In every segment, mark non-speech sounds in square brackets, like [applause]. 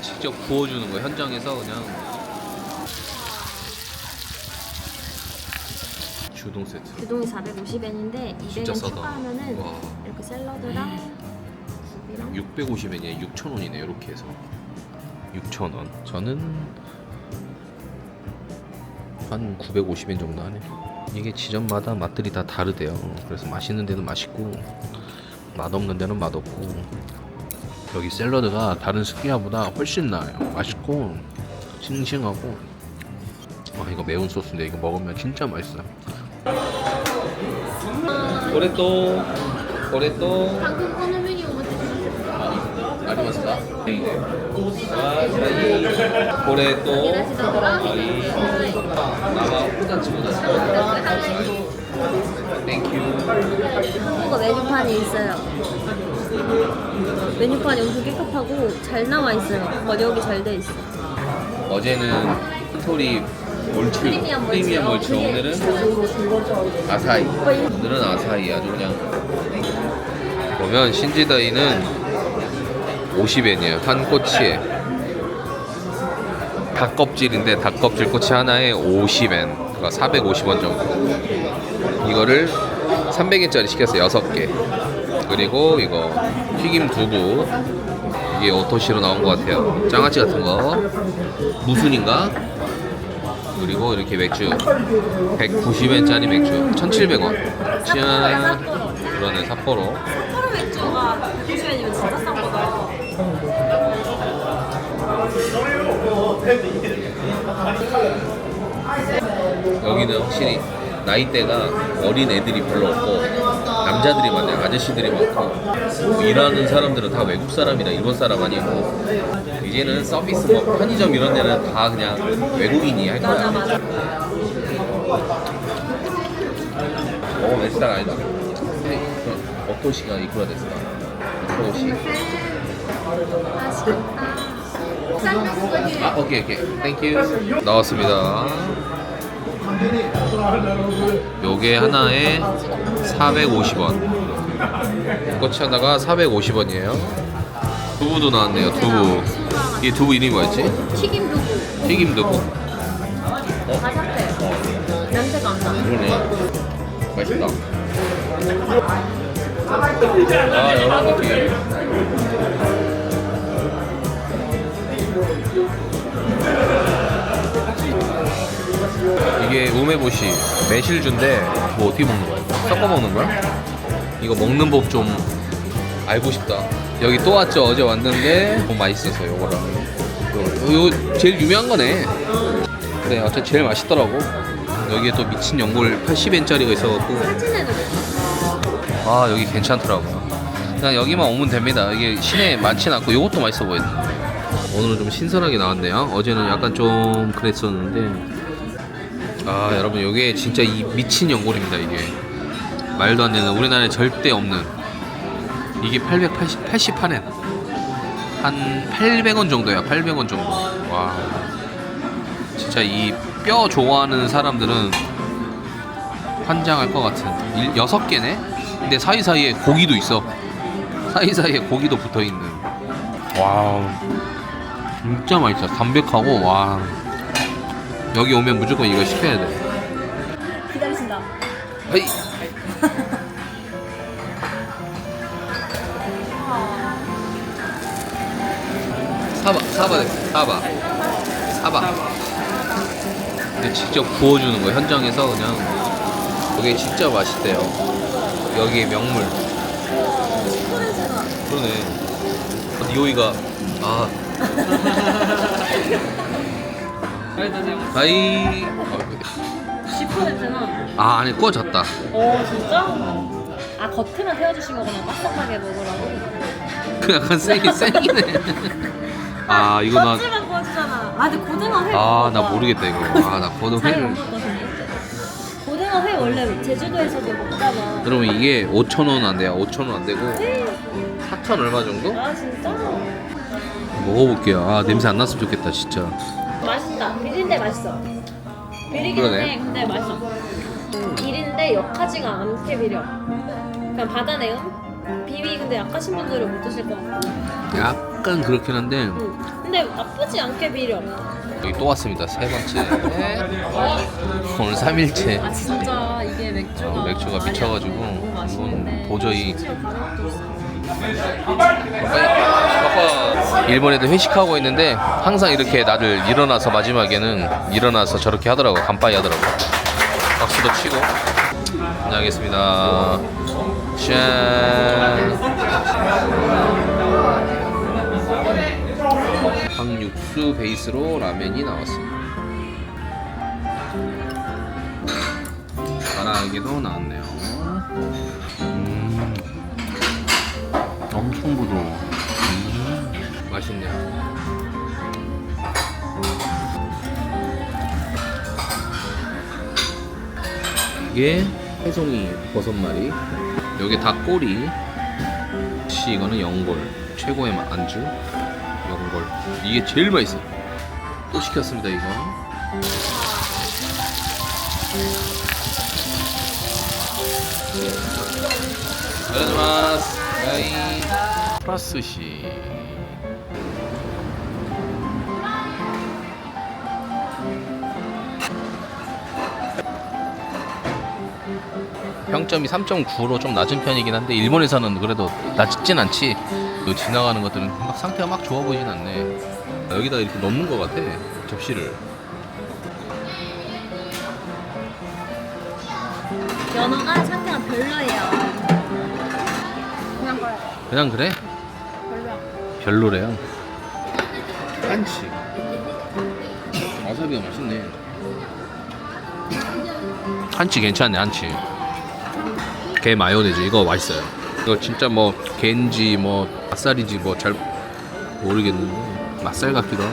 직접 구워주는 거 현장에서 그냥. 주동 세트 규동이 450엔인데 진짜 200엔 싸다. 추가하면은 와. 이렇게 샐러드랑 국이랑? 650엔이에요. 6,000원이네 이렇게 해서. 6,000원. 저는 한 950엔 정도 하네. 이게 지점마다 맛들이 다 다르대요. 그래서 맛있는 데는 맛있고 맛없는 데는 맛없고 여기 샐러드가 다른 스키야보다 훨씬 나아요. 맛있고 싱싱하고. 와 이거 매운 소스인데 이거 먹으면 진짜 맛있어요. 고래또 고래또. 방금 꺼낸 메뉴 아리마스다. 아, 고래또. 나와 혼자 치고 다녔어 땡큐 그거 메뉴판이 있어요. 메뉴판이 엄청 깨끗하고 잘 나와 있어요 번역이 잘 돼 있어 어제는 스토리 몰츠, 프리미엄 프리미엄 몰츠. 몰츠. 오늘은 아사히. 오늘은 아사히 아주 그냥. 보면 신지다이는 50엔이에요. 한 꼬치에. 닭 껍질인데 닭 껍질 꼬치 하나에 50엔. 그러니까 450원 정도. 이거를 300엔짜리 시켰어요. 6개. 그리고 이거 튀김 두부. 이게 오토시로 나온 것 같아요. 장아찌 같은 거. 무순인가? 그리고 이렇게 맥주 190엔짜리 맥주 1700원 짠 그러네 삿포로 삿포로 맥주가 190엔이면 진짜 싼 거다 여기는 확실히 나이대가 어린 애들이 별로 없고 남자들이 많아요. 아저씨들이 많고. 일하는 사람들은 다 외국 사람이나 일본 사람 아니고. 이제는 서비스 뭐 편의점 이런 데는 다 그냥 외국인이 할 거야. 어 메시다가 아니다. 어토시가 이쿠라 됐어 어토시? 아 오케이 오케이. 땡큐 나왔습니다 요게 하나에 450원. 꼬치 하나가 450원이에요. 두부도 나왔네요 두부. 이 두부 이름이 뭐였지? 튀김 두부. 튀김 두부. 바삭해 냄새가 안나. 그러네. 맛있다. 아 여러 거튀 이게 우메보시 매실주인데 뭐 어떻게 먹는 거야? 섞어 먹는 거야? 이거 먹는 법 좀 알고 싶다. 여기 또 왔죠? 어제 왔는데 너무 맛있어서 요거랑 요, 요 제일 유명한 거네. 그래 어차피 제일 맛있더라고. 여기에 또 미친 연골 80엔짜리가 있어갖고 아 여기 괜찮더라고요. 그냥 여기만 오면 됩니다. 이게 시내에 많진 않고 요것도 맛있어 보이네. 오늘은 좀 신선하게 나왔네요. 어제는 약간 좀 그랬었는데 아 여러분 이게 진짜 이 미친 연골입니다 이게. 말도 안 되는 우리나라에 절대 없는. 이게 880 88엔. 한 800원 정도야 800원 정도. 와. 진짜 이 뼈 좋아하는 사람들은 환장할 것 같은. 일, 여섯 개네? 근데 사이사이에 고기도 있어. 사이사이에 고기도 붙어있는. 와우. 진짜 맛있어. 담백하고 와 여기 오면 무조건 이거 시켜야 돼. 기다리신다. 헤이. 사바 사바 됐어 사바 사바 근데 직접 구워주는 거. 현장에서 그냥 그게 진짜 맛있대요. 여기에 명물. 그러네. 어, 니오이가 아 [laughs] 아이 시포 냄새나 아 안에 구워졌다 어 진짜? 아 겉에만 태워주신 거구나 바삭하게 먹으라고 그 약간 세긴 세기네 [laughs] 아 이거 나 겉에만 구워주잖아 아 근데 고등어 회 아, 나. 모르겠다 이거. 아, 나 고등 잘 회를. 먹거든요 고등어 회 원래 제주도에서도 먹잖아 여러분 이게 5,000원 안 돼요. 5,000원 안 되고 4,000 얼마 정도? 아 진짜? 먹어볼게요. 아 냄새 안 났으면 좋겠다 진짜. 맛있다. 비린데 맛있어. 비리긴 그러네. 해. 근데 맛있어. 비린데 역하지가 않게 비려. 그냥 바다 내음? 비위 근데 약하신 분들은 못 드실 것 같고. 약간 그렇긴 한데. 응. 근데 나쁘지 않게 비려. 여기 또 왔습니다. 세 번째. 오늘 3일째. 아 진짜 이게 맥주가 어, 맥주가 미쳐가지고 너무 맛있는데. 이건 도저히- 심지어 가격도 싸. 아빠 일본에도 회식하고 있는데 항상 이렇게 나를 일어나서 마지막에는 일어나서 저렇게 하더라고 간빠이 하더라고 박수도 치고. 안녕하겠습니다. 짠. 황육수 베이스로 라면이 나왔습니다. 가라아게도 나왔네요 이게 해송이 버섯말이. 여기 닭꼬리. 씨 이거는 연골. 최고의 맛- 안주. 연골. 이게 제일 맛있어. 또 시켰습니다 이거. 안녕하세요. 가이 프라스시. 평점이 3.9로 좀 낮은 편이긴 한데 일본에서는 그래도 낮진 않지. 그 지나가는 것들은 막 상태가 막 좋아 보이진 않네. 여기다 이렇게 넣는 것 같아 접시를. 연어가 상태가 별로예요. 그냥 거야. 그냥 그래? 별로야. 별로래요. 한치. 와사비가 맛있네. 한치 괜찮네, 한치. 게 마요네즈 이거 맛있어요. 이거 진짜 뭐 게인지 뭐 맛살인지 뭐 잘 모르겠는데 맛살 같기도 하고.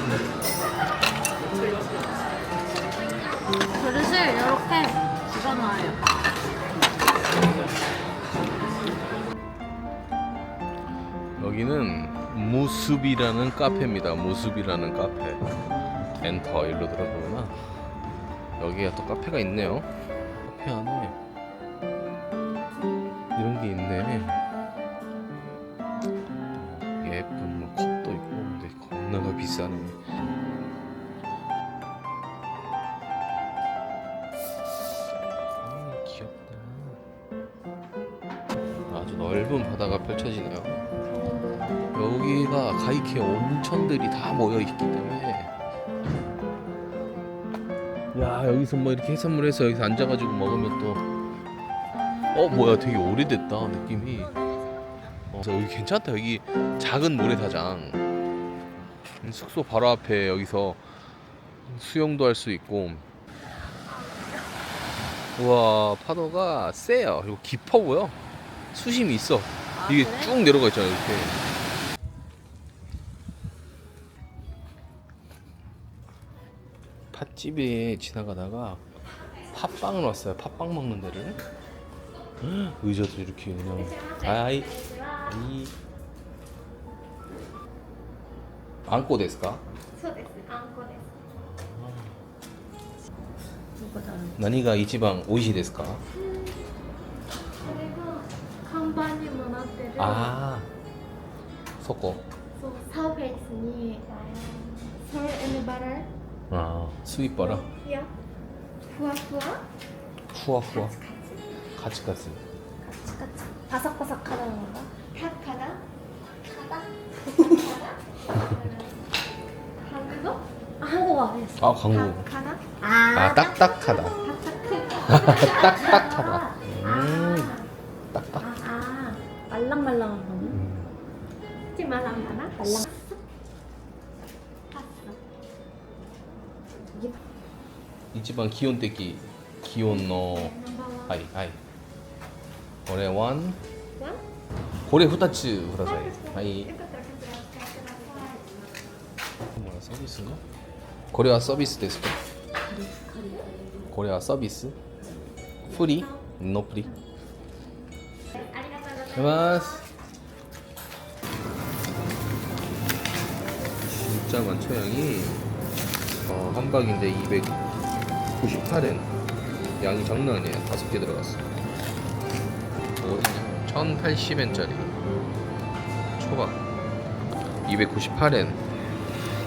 그릇을 이렇게 집어넣어요. 여기는 무습이라는 카페입니다. 무습이라는 카페. 엔터 일로 들어가구나. 여기가 또 카페가 있네요. 카페 안에 비싸네. 아, 귀엽다. 아주 넓은 바다가 펼쳐지네요. 여기가 가이케 온천들이 다 모여 있기 때문에 야 여기서 뭐 이렇게 해산물해서 여기서 앉아가지고 먹으면 또 어 뭐야 되게 오래됐다 느낌이 어, 여기 괜찮다 여기 작은 모래사장 숙소 바로 앞에 여기서 수영도 할 수 있고. 우와 파도가 세요. 그리고 깊어 보여. 수심이 있어. 이게 그래? 쭉 내려가 있잖아 이렇게. 팥집에 지나가다가 팥빵을 왔어요. 팥빵 먹는 데를. 헉, 의자도 이렇게 그냥. 아이 이 あんこですか？そうですあんこです。何が一番美味しいですか？それが看板にもなってる。ああそこ。そうサーフェイスにサーフェイスバラああスイパラいや。ふわふわ？ふわふわ？カチカチ。カチカチ。パサパサ辛いのがパッカラ辛 [laughs] 광고가 했어. 아, 광고. 딱하나? 아, 아 딱딱하다. 딱딱하다. 음, 아, 딱딱. 아, 말랑말랑한 거는? 음. 하지 말랑말랑? 말랑. 봤어? 이게 이집안 기온 기온 너 아이 아이. 고래 원. 고래 후타츠 후라사이. 아이. 뭐라 서비스인가? 고래와 서비스 데스까? 고래와 서비스? 프리? 노 프리? ありがとうございます 고마스 진짜 많죠 양이 어, 한 박인데 298엔 양이 장난 아니에요 다섯 개 들어갔어 어디냐 1080엔짜리 초밥 298엔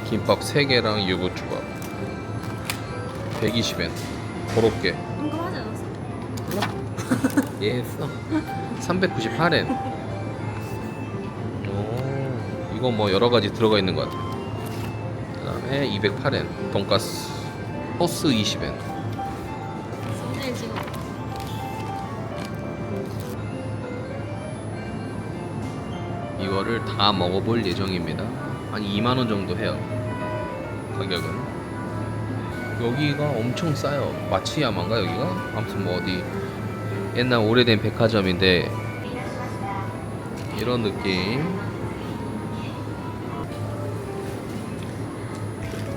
김밥 3개랑 유부초밥. 120엔. 그렇게. 궁금하지 않았어? 예 했어. 398엔. 오 이거 뭐 여러가지 들어가 있는 것 같아. 그 다음에 208엔. 돈가스. 소스 20엔. 썸네일 찍어. 이거를 다 먹어볼 예정입니다. 한 2만 원 정도 해요. 가격은. 여기가 엄청 싸요. 마치야만가 여기가? 아무튼 뭐 어디 옛날 오래된 백화점인데 이런 느낌.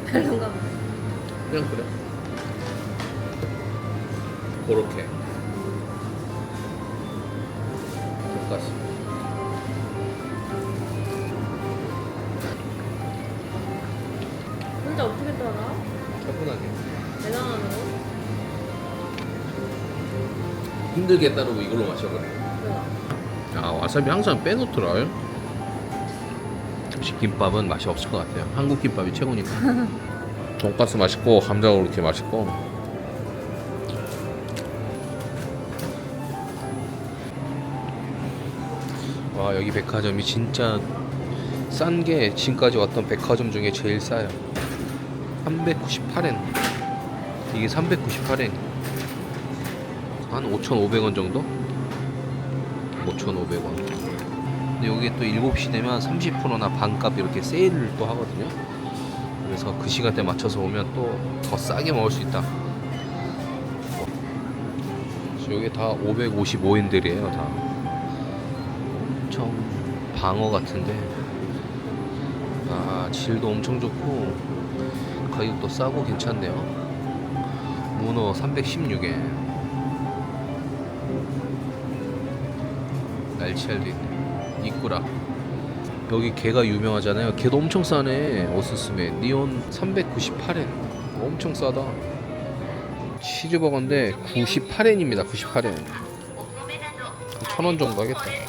별론가 봐. 그냥 그래. 그렇게. 혼자 어떻게 따라? 차분하게. 대단하네. 힘들게 따르고 이걸로 마셔버려. 그래. 아 와사비 항상 빼놓더라. 혹시 김밥은 맛이 없을 것 같아요. 한국 김밥이 최고니까. [laughs] 돈가스 맛있고 감자도 이렇게 맛있고. 와 여기 백화점이 진짜 싼 게 지금까지 왔던 백화점 중에 제일 싸요. 398엔. 이게 398엔. 한 5,500원 정도? 5,500원. 근데 여기 또 7시 되면 30%나 반값 이렇게 세일을 또 하거든요. 그래서 그 시간대 맞춰서 오면 또 더 싸게 먹을 수 있다. 여기 다 555엔들이에요, 다. 엄청 방어 같은데. 아, 질도 엄청 좋고 가격도 싸고 괜찮네요. 문어 316엔. 날치알도 있네. 이꾸라. 여기 게가 유명하잖아요. 게도 엄청 싸네. 오스스메. 니온 398엔. 엄청 싸다. 치즈버거인데 98엔입니다. 98엔. 1000원 정도 하겠다.